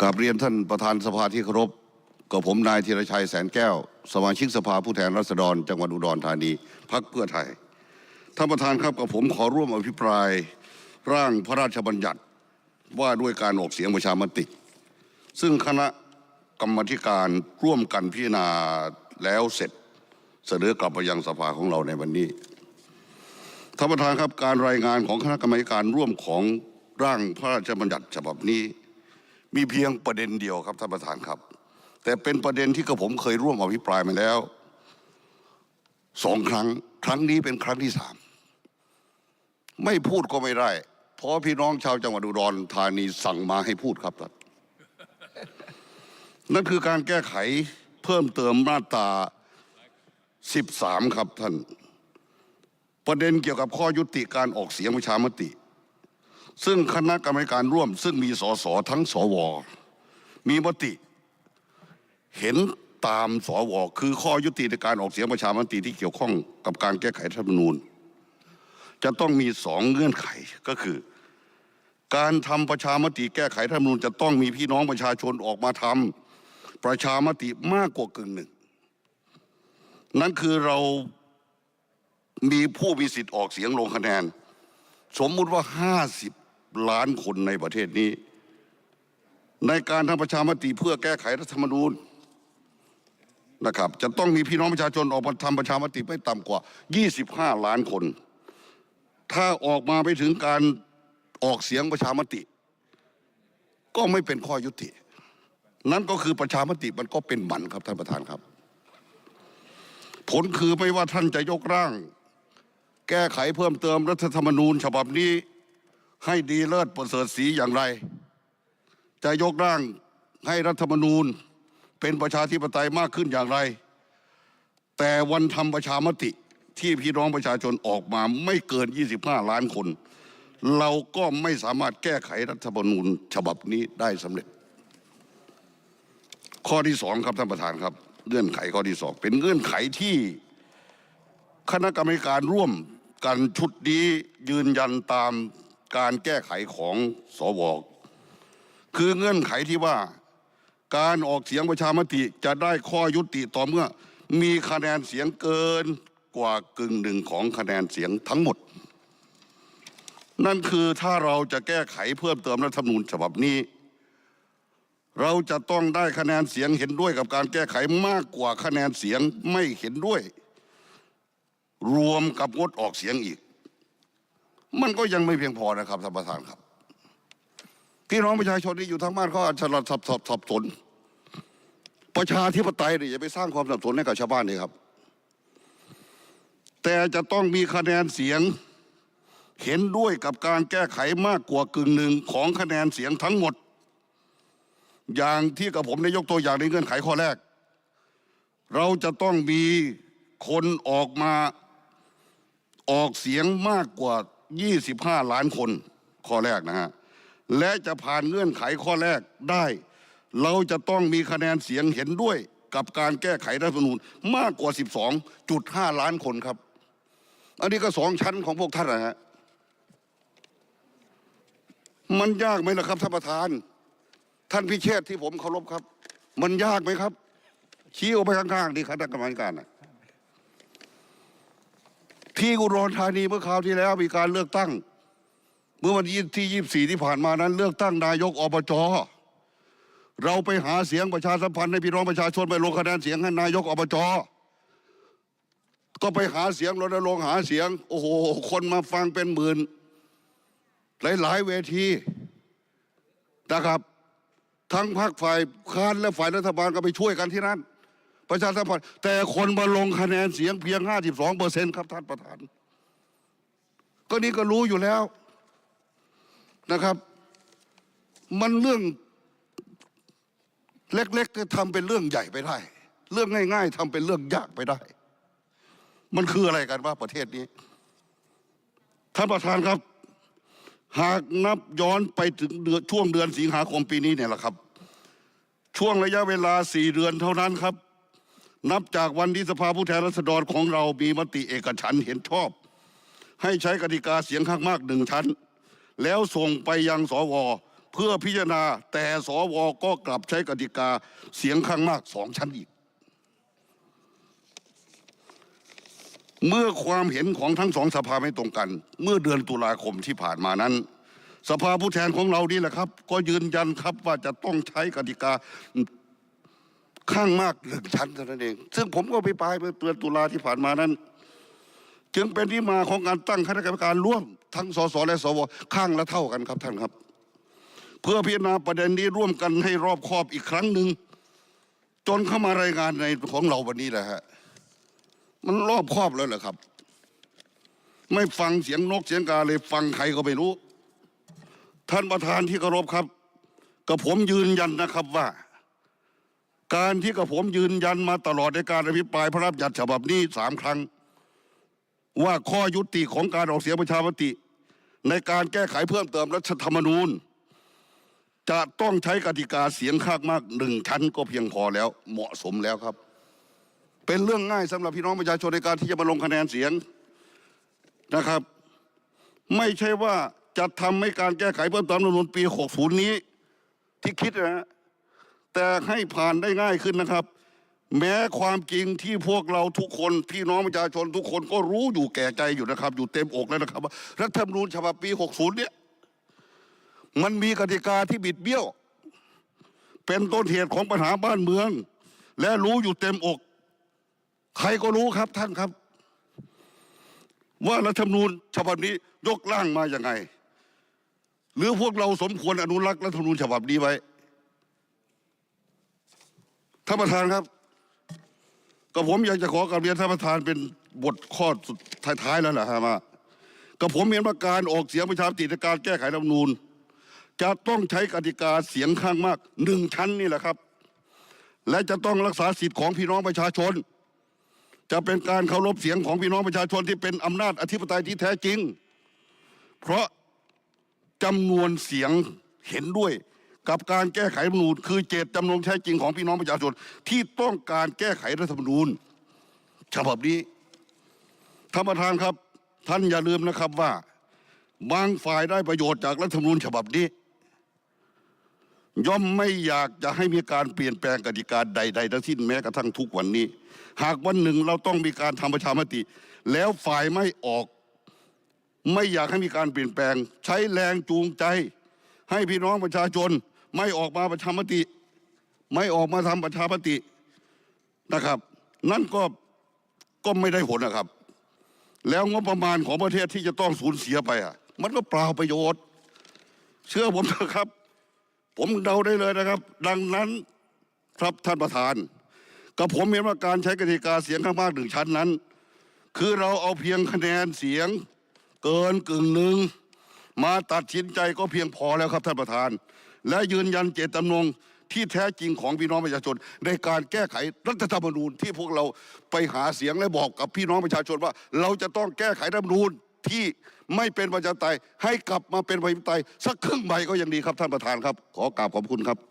กราบเรียนท่านประธานสภาที่เคารพกับผมนายธีรชัยแสนแก้ว สมาชิกสภาผู้แทนราษฎร จังหวัดอุดรธานีพักเพื่อไทยท่านประธานครับกับผมขอร่วมอภิปรายร่างพระราชบัญญัติว่าด้วยการออกเสียงประชามติ ซึ่งคณะกรรมธิการร่วมกันพิจารณาแล้วเสร็จ เสนอกลับไปยังสภาของเราในวันนี้ท่านประธานครับการรายงานของคณะกรรมการร่วมของร่างพระราชบัญญัติฉบับนี้ มีเพียงประเด็นเดียวครับท่านประธานครับ แต่เป็นประเด็นที่กระผมเคยร่วมอภิปรายมาแล้วสองครั้ง ครั้งนี้เป็นครั้งที่สามไม่พูดก็ไม่ได้ เพราะพี่น้องชาวจังหวัดอุดรธานีสั่งมาให้พูดครับท่านนั่นคือการแก้ไขเพิ่มเติมมาตรา13 ครับท่าน ประเด็นเกี่ยวกับข้อยุติการออกเสียงประชามติ ซึ่งคณะกรรมการร่วม ซึ่งมีสสทั้งสว มีมติ เห็นตามสว คือข้อยุติในการออกเสียงประชามติที่เกี่ยวข้องกับการแก้ไขรัฐธรรมนูญ จะต้องมีสองเงื่อนไขก็คือ การทำประชามติแก้ไขรัฐธรรมนูญ จะต้องมีพี่น้องประชาชนออกมาทำประชามติมากกว่ากึ่งหนึ่ง นั่นคือเรามีผู้มีสิทธิ์ออกเสียงลงคะแนน สมมุติว่า 50 ล้านคนในประเทศนี้ ในการทำประชามติเพื่อแก้ไขรัฐธรรมนูญนะครับจะต้องมีพี่น้องประชาชนออกมาทำประชามติไม่ต่ำกว่า 25 ล้านคน ถ้าออกมาไปถึงการออกเสียงประชามติ ก็ไม่เป็นข้อยุติ นั่นก็คือประชามติมันก็เป็นหมันครับท่านประธานครับ ผลคือไม่ว่าท่านจะยกร่าง แก้ไขเพิ่มเติมรัฐธรรมนูญ ฉบับนี้ ให้ดีเลิศประเสริฐสีอย่างไร จะยกร่างให้รัฐธรรมนูญเป็นประชาธิปไตยมากขึ้นอย่างไร แต่วันทำประชามติที่พี่น้องประชาชนออกมาไม่เกิน 25 ล้านคน เราก็ไม่สามารถแก้ไขรัฐธรรมนูญฉบับนี้ได้สำเร็จ ข้อที่สองครับท่านประธานครับ เงื่อนไขข้อที่สองเป็นเงื่อนไขที่คณะกรรมการร่วมกันชุดนี้ยืนยันตาม การแก้ไขของสวคือเงื่อนไขที่ว่าการออกเสียงประชามติจะได้ข้อยุติต่อเมื่อ มีคะแนนเสียงเกินกว่ากึ่งหนึ่งของคะแนนเสียงทั้งหมด นั่นคือถ้าเราจะแก้ไขเพิ่มเติมรัฐธรรมนูญฉบับนี้ เราจะต้องได้คะแนนเสียงเห็นด้วยกับการแก้ไขมากกว่าคะแนนเสียงไม่เห็นด้วย รวมกับงดออกเสียงอีก มันก็ยังไม่เพียงพอนะครับท่านประธานครับ พี่น้องประชาชนที่อยู่ทางบ้านเขาอาจจะสับสบสับสนประชาธิปไตยเนี่ยอย่าไปสร้างความสับสนให้กับชาวบ้านเลยครับ แต่จะต้องมีคะแนนเสียงเห็นด้วยกับการแก้ไขมากกว่ากึ่งหนึ่งของคะแนนเสียงทั้งหมด อย่างที่กับผมได้ยกตัวอย่างในเงื่อนไขข้อแรก เราจะต้องมีคนออกมาออกเสียงมากกว่า 25 ล้านคนข้อแรกนะฮะและจะผ่านเงื่อนไขข้อแรกได้ เราจะต้องมีคะแนนเสียงเห็นด้วยกับการแก้ไขรัฐธรรมนูญมากกว่า 12.5 ล้านคนครับ อันนี้ก็สองชั้นของพวกท่านนะฮะมันยากไหมล่ะครับท่านประธาน ท่านพิเชษที่ผมเคารพครับ มันยากไหมครับ ชี้ออกไปข้างๆดีคณะกรรมการนะ ที่อุดรธานีเมื่อคราวที่แล้วมีการเลือกตั้ง เมื่อวันที่ยี่สี่ที่ผ่านมานั้น เลือกตั้งนายกอบจเราไปหาเสียงประชาสัมพันธ์ให้พี่น้องประชาชนไปลงคะแนนเสียงให้นายกอบจก็ไปหาเสียงรณรงค์หาเสียง โอ้โห คนมาฟังเป็นหมื่น หลาย ๆ เวทีนะครับ ทั้งพรรคฝ่ายค้านและฝ่ายรัฐบาลก็ไปช่วยกันที่นั่น ประชาสัมพันธ์แต่คนมาลงคะแนนเสียงเพียง 52เปอร์เซ็นต์ครับท่านประธาน ก็นี่ก็รู้อยู่แล้วนะครับ มันเรื่องเล็กๆก็ทำเป็นเรื่องใหญ่ไปได้ เรื่องง่าย ๆทำเป็นเรื่องยากไปได้ มันคืออะไรกันว่าประเทศนี้ ท่านประธานครับ หากนับย้อนไปถึงเดือนช่วงเดือนสิงหาคมปีนี้เนี่ยแหละครับ ช่วงระยะเวลาสี่เดือนเท่านั้นครับ นับจากวันที่สภาผู้แทนราษฎรของเรามีมติเอกฉันเห็นชอบ ให้ใช้กติกาเสียงข้างมากหนึ่งชั้น แล้วส่งไปยังสวเพื่อพิจารณาแต่สวก็กลับใช้กติกาเสียงข้างมากสองชั้นอีก เมื่อความเห็นของทั้งสองสภาไม่ตรงกัน เมื่อเดือนตุลาคมที่ผ่านมานั้น สภาผู้แทนของเรานี่แหละครับ ก็ยืนยันครับว่าจะต้องใช้กติกา ข้างมากหนึ่งชั้นเท่านั้นเอง ซึ่งผมก็ไปปลายเมื่อเดือนตุลาที่ผ่านมานั้น จึงเป็นที่มาของการตั้งคณะกรรมการร่วมทั้งสสและสวข้างละเท่ากันครับท่านครับ เพื่อพิจารณาประเด็นนี้ร่วมกันให้รอบคอบอีกครั้งหนึ่งจนเข้ามารายงานในของเราวันนี้แหละฮะมันรอบครอบแล้วเหรอครับ ไม่ฟังเสียงนกเสียงกาเลยฟังใครก็ไม่รู้ ท่านประธานที่เคารพครับ กับผมยืนยันนะครับว่า การที่กับผมยืนยันมาตลอดในการอภิปรายพระราชบัญญัติฉบับนี้สามครั้ง ว่าข้อยุติของการออกเสียงประชามติ ในการแก้ไขเพิ่มเติมรัฐธรรมนูญ จะต้องใช้กติกาเสียงข้างมากหนึ่งชั้นก็เพียงพอแล้วเหมาะสมแล้วครับ เป็นเรื่องง่ายสำหรับพี่น้องประชาชนในการที่จะมาลงคะแนนเสียงนะครับ ไม่ใช่ว่าจะทำให้การแก้ไขเพิ่มเติมรัฐธรรมนูญปี 60 นี้ที่คิดนะฮะ แต่ให้ผ่านได้ง่ายขึ้นนะครับ แม้ความจริงที่พวกเราทุกคนพี่น้องประชาชนทุกคนก็รู้อยู่แก่ใจอยู่นะครับ อยู่เต็มอกแล้วนะครับว่ารัฐธรรมนูญฉบับปี 60 เนี่ย มันมีกติกาที่บิดเบี้ยว เป็นต้นเหตุของปัญหาบ้านเมือง และรู้อยู่เต็มอก ใครก็รู้ครับท่านครับ ว่ารัฐธรรมนูญฉบับนี้ยกร่างมาอย่างไง หรือพวกเราสมควรอนุรักษ์รัฐธรรมนูญฉบับนี้ไว้ ท่านประธานครับก็ผมอยากจะขอกราบเรียนท่านประธานเป็นบทข้อสุดท้ายๆแล้วแหละฮะว่าก็ผมเห็นว่าการออกเสียงประชามติในการแก้ไขรัฐธรรมนูญ จะต้องใช้กติกาเสียงข้างมากหนึ่งชั้นนี่แหละครับ และจะต้องรักษาสิทธิ์ของพี่น้องประชาชน จะเป็นการเคารพเสียงของพี่น้องประชาชนที่เป็นอำนาจอธิปไตยที่แท้จริง เพราะจำนวนเสียงเห็นด้วย กับการแก้ไขรัฐมนูญคือเจตจำนงแท้จริงของพี่น้องประชาชนที่ต้องการแก้ไขรัฐธรรมนูญฉบับนี้ท่านประธานครับ ท่านอย่าลืมนะครับว่า บางฝ่ายได้ประโยชน์จากรัฐธรรมนูญฉบับนี้ ย่อมไม่อยากจะให้มีการเปลี่ยนแปลงกติกาใด ๆ ทั้งสิ้นแม้กระทั่งทุกวันนี้ หากวันหนึ่งเราต้องมีการทำประชามติ แล้วฝ่ายไม่ออก ไม่อยากให้มีการเปลี่ยนแปลง ใช้แรงจูงใจ ให้พี่น้องประชาชน ไม่ออกมาประชามติ ไม่ออกมาทำประชามตินะครับ นั่นก็ก็ไม่ได้ผลนะครับ แล้วงบประมาณของประเทศที่จะต้องสูญเสียไปอะ มันก็เปล่าประโยชน์ เชื่อผมเถอะครับ ผมเดาได้เลยนะครับ ดังนั้นครับท่านประธาน กับผมเห็นว่าการใช้กติกาเสียงข้างมากหนึ่งชั้นนั้น คือเราเอาเพียงคะแนนเสียงเกินกึ่งหนึ่งมาตัดสินใจก็เพียงพอแล้วครับท่านประธาน และยืนยันเจตจำนงที่แท้จริงของพี่น้องประชาชน ในการแก้ไขรัฐธรรมนูญที่พวกเราไปหาเสียงและบอกกับพี่น้องประชาชนว่า เราจะต้องแก้ไขรัฐธรรมนูญที่ไม่เป็นประชาธิปไตยให้กลับมาเป็นประชาธิปไตยสักครึ่งใบก็ยังดีครับท่านประธานครับ ขอกราบขอบคุณครับ